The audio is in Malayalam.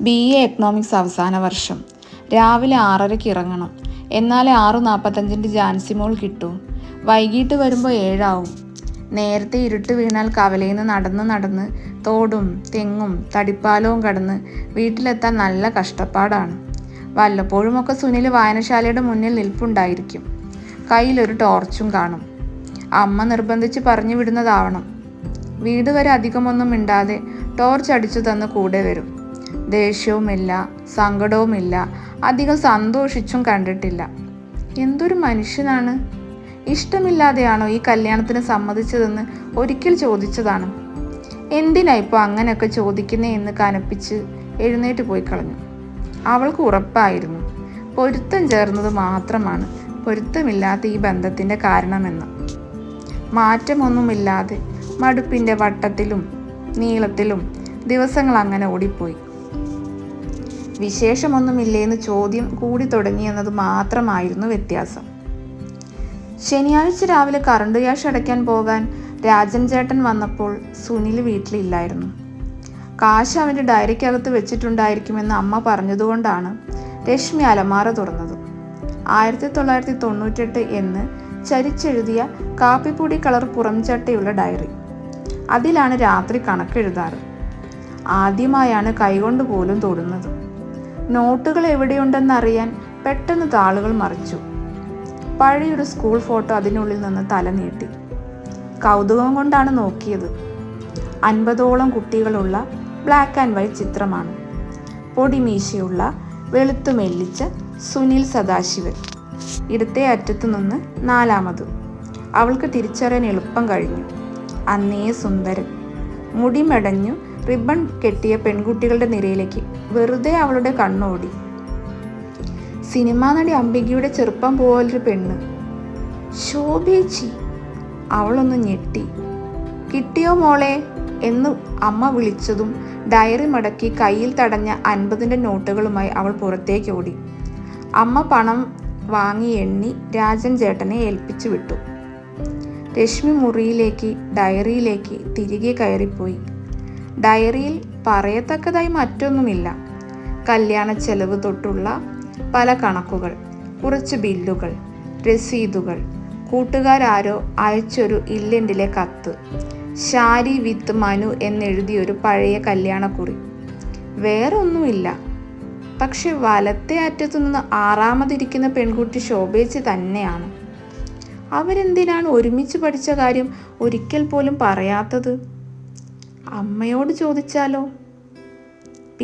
ബി എ എക്കണോമിക്സ് അവസാന വർഷം. രാവിലെ ആറരയ്ക്ക് ഇറങ്ങണം. എന്നാലേ ആറു നാൽപ്പത്തഞ്ചിന്റെ ജാൻസി മോൾ കിട്ടൂ. വൈകിട്ട് വരുമ്പോൾ ഏഴാവും. നേരത്തെ ഇരുട്ട് വീണാൽ കവലയിൽ നിന്ന് നടന്ന് നടന്ന് തോടും തെങ്ങും തടിപ്പാലവും കടന്ന് വീട്ടിലെത്താൻ നല്ല കഷ്ടപ്പാടാണ്. വല്ലപ്പോഴുമൊക്കെ സുനിൽ വായനശാലയുടെ മുന്നിൽ നിൽപ്പുണ്ടായിരിക്കും. കയ്യിലൊരു ടോർച്ചും കാണും. അമ്മ നിർബന്ധിച്ച് പറഞ്ഞു വിടുന്നതാവണം വീട് വരെ അധികമൊന്നും മിണ്ടാതെ ടോർച്ച് അടിച്ചു തന്ന് കൂടെ വരും. ദേഷ്യവുമില്ല സങ്കടവുമില്ല അധികം സന്തോഷിച്ചും കണ്ടിട്ടില്ല. എന്തൊരു മനുഷ്യനാണ്? ഇഷ്ടമില്ലാതെയാണോ ഈ കല്യാണത്തിന് സമ്മതിച്ചതെന്ന് ഒരിക്കൽ ചോദിച്ചതാണ്. എന്തിനാ ഇപ്പോൾ അങ്ങനെയൊക്കെ ചോദിക്കുന്നേ എന്ന് കനപ്പിച്ച് എഴുന്നേറ്റ് പോയി കളഞ്ഞു. അവൾക്ക് ഉറപ്പായിരുന്നു. പൊരുത്തം ചേർന്നത് മാത്രമാണ് പൊരുത്തമില്ലാത്ത ഈ ബന്ധത്തിന്റെ കാരണമെന്ന്. മാറ്റമൊന്നുമില്ലാതെ മടുപ്പിന്റെ വട്ടത്തിലും നീളത്തിലും ദിവസങ്ങൾ അങ്ങനെ ഓടിപ്പോയി. വിശേഷമൊന്നുമില്ലേന്ന് ചോദ്യം കൂടി തുടങ്ങിയെന്നത് മാത്രമായിരുന്നു വ്യത്യാസം. ശനിയാഴ്ച രാവിലെ കറണ്ട് ക്യാഷ് അടയ്ക്കാൻ പോകാൻ രാജൻ ചേട്ടൻ വന്നപ്പോൾ സുനിൽ വീട്ടിലില്ലായിരുന്നു. കാശ് അവന്റെ ഡയറിക്കകത്ത് വെച്ചിട്ടുണ്ടായിരിക്കുമെന്ന് അമ്മ പറഞ്ഞതുകൊണ്ടാണ് രശ്മി അലമാറ തുറന്നത്. ആയിരത്തി തൊള്ളായിരത്തി തൊണ്ണൂറ്റെട്ട് എന്ന് ചരിച്ചെഴുതിയ കാപ്പിപ്പൊടി കളർ പുറംചട്ടയുള്ള ഡയറി. അതിലാണ് രാത്രി കണക്കെഴുതാറ്. ആദ്യമായാണ് കൈകൊണ്ട് പോലും തൊടുന്നത്. നോട്ടുകൾ എവിടെയുണ്ടെന്നറിയാൻ പെട്ടെന്ന് താളുകൾ മറിച്ചു. പഴയൊരു സ്കൂൾ ഫോട്ടോ അതിനുള്ളിൽ നിന്ന് തല നീട്ടി. കൗതുകം കൊണ്ടാണ് നോക്കിയത്. അൻപതോളം കുട്ടികളുള്ള ബ്ലാക്ക് ആൻഡ് വൈറ്റ് ചിത്രമാണ്. പൊടിമീശയുള്ള വെളുത്തു മെല്ലിച്ച സുനിൽ സദാശിവൻ. ഇടത്തെ അറ്റത്തു നിന്ന് നാലാമത്. അവൾക്ക് തിരിച്ചറിയാൻ എളുപ്പം കഴിഞ്ഞു. അന്നേ സുന്ദരൻ. മുടി മെടഞ്ഞു റിബൺ കെട്ടിയ പെൺകുട്ടികളുടെ നിരയിലേക്ക് വെറുതെ അവളുടെ കണ്ണോടി. സിനിമാ നടി അംബികയുടെ ചെറുപ്പം പോലൊരു പെണ്ണ്. ശോഭേച്ചി അവളൊന്ന് ഞെട്ടി. കിട്ടിയോ മോളെ? എന്ന് അമ്മ വിളിച്ചതും ഡയറി മടക്കി കയ്യിൽ തടഞ്ഞ അൻപതിന്റെ നോട്ടുകളുമായി അവൾ പുറത്തേക്ക് ഓടി. അമ്മ പണം വാങ്ങി എണ്ണി രാജൻ ചേട്ടനെ ഏൽപ്പിച്ചു വിട്ടു. രശ്മി മുറിയിലേക്ക് ഡയറിയിലേക്ക് തിരികെ കയറിപ്പോയി. ഡയറിയിൽ പറയത്തക്കതായി മറ്റൊന്നുമില്ല. കല്യാണ ചെലവ് തൊട്ടുള്ള പല കണക്കുകൾ കുറച്ച് ബില്ലുകൾ രസീതുകൾ. കൂട്ടുകാരാരോ അയച്ചൊരു ഇല്ലൻഡിലെ കത്ത്. ഷാരി വിത്ത് മനു എന്നെഴുതിയൊരു പഴയ കല്യാണക്കുറി. വേറെ ഒന്നുമില്ല പക്ഷെ വലത്തെ അറ്റത്തു നിന്ന് ആറാമതിരിക്കുന്ന പെൺകുട്ടി ശോഭയിച്ച് തന്നെയാണ്. അവരെന്തിനാണ് ഒരുമിച്ച് പഠിച്ച കാര്യം ഒരിക്കൽ പോലും പറയാത്തത്? അമ്മയോട് ചോദിച്ചാലോ?